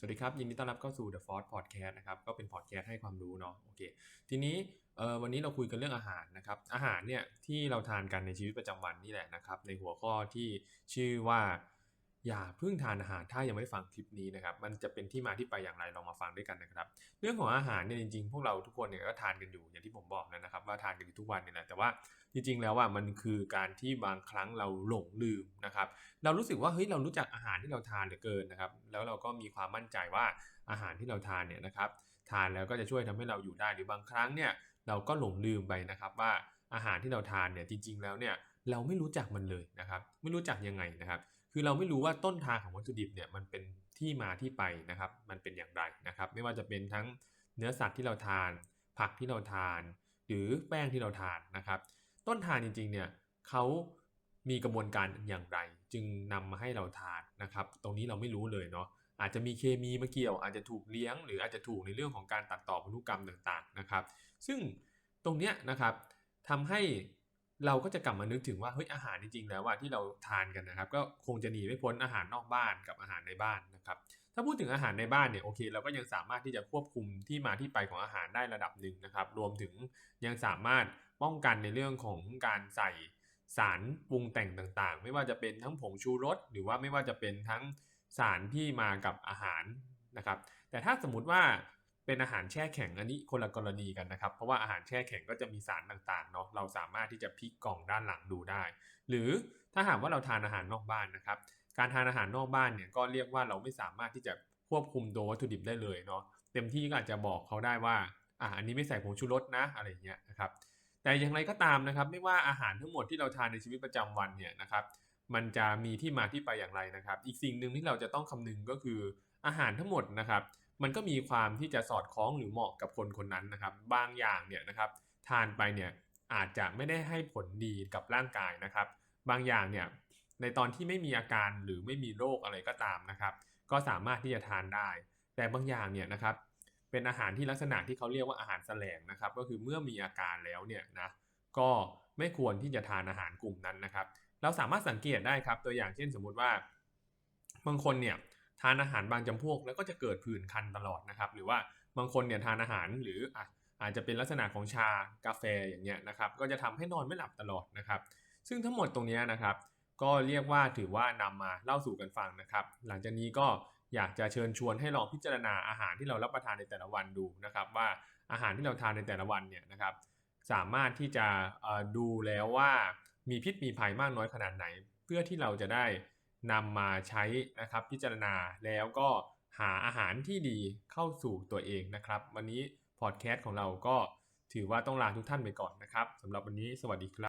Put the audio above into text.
สวัสดีครับ ยินดีต้อนรับเข้าสู่ The Ford Podcast นะครับก็เป็นพอดแคสต์ให้ความรู้เนาะโอเคทีนี้เอ่อวันนี้เราคุยกันเรื่องอาหารนะครับอาหารเนี่ยที่เราทานกันในชีวิตประจำวันนี่แหละนะครับในหัวข้อที่ชื่อว่า อย่าเพิ่งทานอาหารถ้ายังไม่ฟังคลิปนี้นะครับ มันจะเป็นที่มาที่ไปอย่างไรลองมาฟังด้วยกันนะครับ เรื่องของอาหารเนี่ยจริงๆ พวกเราทุกคนเนี่ยก็ทานกันอยู่อย่างที่ผมบอกนะครับ ว่าทานกันอยู่ทุกวันเนี่ยแหละแต่ว่าจริงๆ แล้วว่ามันคือการที่บางครั้งเราหลงลืมนะครับ เรารู้สึกว่าเฮ้ยเรารู้จักอาหารที่เราทานเหลือเกินนะครับ แล้วเราก็มีความมั่นใจว่าอาหารที่เราทานเนี่ยนะครับ ทานแล้วก็จะช่วยทำให้เราอยู่ได้หรือบางครั้งเนี่ยเราก็หลงลืมไปนะครับว่าอาหารที่เราทานเนี่ยจริง ๆ แล้วเนี่ยเราไม่รู้จักมันเลยนะครับ ไม่รู้จักยังไงนะครับ คือเราไม่รู้ว่าต้นทางของวัตถุดิบเนี่ยมันเป็นที่มาที่ไปนะครับ มันเป็นอย่างไรนะครับ ไม่ว่าจะเป็นทั้งเนื้อสัตว์ที่เราทาน ผักที่เราทาน หรือแป้งที่เราทานนะครับ ต้นทางจริงๆเนี่ยเขามีกระบวนการอย่างไร จึงนำมาให้เราทานนะครับ ตรงนี้เราไม่รู้เลยเนาะอาจจะมีเคมีมาเกี่ยว อาจจะถูกเลี้ยง หรืออาจจะถูกในเรื่องของการตัดต่อพันธุกรรมต่างๆนะครับ ซึ่งตรงเนี้ยนะครับทำให้ เราก็จะกลับมานึกถึงว่าเฮ้ยอาหารจริงๆแล้วว่าที่เราทานกันนะครับ ก็คงจะหนีไม่พ้นอาหารนอกบ้านกับอาหารในบ้านนะครับ ถ้าพูดถึงอาหารในบ้านเนี่ยโอเค เราก็ยังสามารถที่จะควบคุมที่มาที่ไปของอาหารได้ระดับหนึ่งนะครับ รวมถึงยังสามารถป้องกันในเรื่องของการใส่สารปรุงแต่งต่างๆ ไม่ว่าจะเป็นทั้งผงชูรส หรือว่าไม่ว่าจะเป็นทั้งสารที่มากับอาหารนะครับ แต่ถ้าสมมติว่า เป็นอาหารแช่แข็งอันนี้คนละกรณีกันนะครับ เพราะว่าอาหารแช่แข็งก็จะมีสารต่างๆเนาะเราสามารถที่จะพลิกกล่องด้านหลังดูได้ หรือถ้าหากว่าเราทานอาหารนอกบ้านนะครับ การทานอาหารนอกบ้านเนี่ยก็เรียกว่าเราไม่สามารถที่จะควบคุมตัววัตถุดิบได้เลยเนาะเต็มที่ก็อาจจะบอกเขาได้ว่าอ่าอันนี้ไม่ใส่ผงชูรสนะอะไรเงี้ยนะครับแต่อย่างไรก็ตามนะครับ ไม่ว่าอาหารทั้งหมดที่เราทานในชีวิตประจำวันเนี่ยนะครับมันจะมีที่มาที่ไปอย่างไรนะครับ อีกสิ่งหนึ่งที่เราจะต้องคำนึงก็คืออาหารทั้งหมดนะครับ มันก็มีความที่จะสอดคล้องหรือเหมาะกับคนคนนั้นนะครับ บางอย่างเนี่ยนะครับทานไปเนี่ยอาจจะไม่ได้ให้ผลดีกับร่างกายนะครับ บางอย่างเนี่ยในตอนที่ไม่มีอาการหรือไม่มีโรคอะไรก็ตามนะครับ ก็สามารถที่จะทานได้ แต่บางอย่างเนี่ยนะครับเป็นอาหารที่ลักษณะที่เขาเรียกว่าอาหารแสลงนะครับ ก็คือเมื่อมีอาการแล้วเนี่ยนะก็ไม่ควรที่จะทานอาหารกลุ่มนั้นนะครับ เราสามารถสังเกตได้ครับตัวอย่างเช่นสมมุติว่า บางคนเนี่ย ทานอาหารบางจำพวกแล้วก็จะเกิดผื่นคันตลอดนะครับหรือว่าบางคนเนี่ยทานอาหารหรือออาจจะเป็นลักษณะของชากาแฟอย่างเงี้ยนะครับก็จะทำให้นอนไม่หลับตลอดนะครับซึ่งทั้งหมดตรงนี้นะครับก็เรียกว่าถือว่านำมาเล่าสู่กันฟังนะครับ หลังจากนี้ก็อยากจะเชิญชวนให้ลองพิจารณาอาหารที่เรารับประทานในแต่ละวันดูนะครับ ว่าอาหารที่เราทานในแต่ละวันเนี่ยนะครับสามารถที่จะดูแล้วว่ามีพิษมีภัยมากน้อยขนาดไหน เพื่อที่เราจะได้ นำมาใช้นะครับพิจารณาแล้วก็หาอาหารที่ดีเข้าสู่ตัวเองนะครับ วันนี้พอดแคสต์ของเราก็ถือว่าต้องลาทุกท่านไปก่อนนะครับสำหรับวันนี้สวัสดีครับ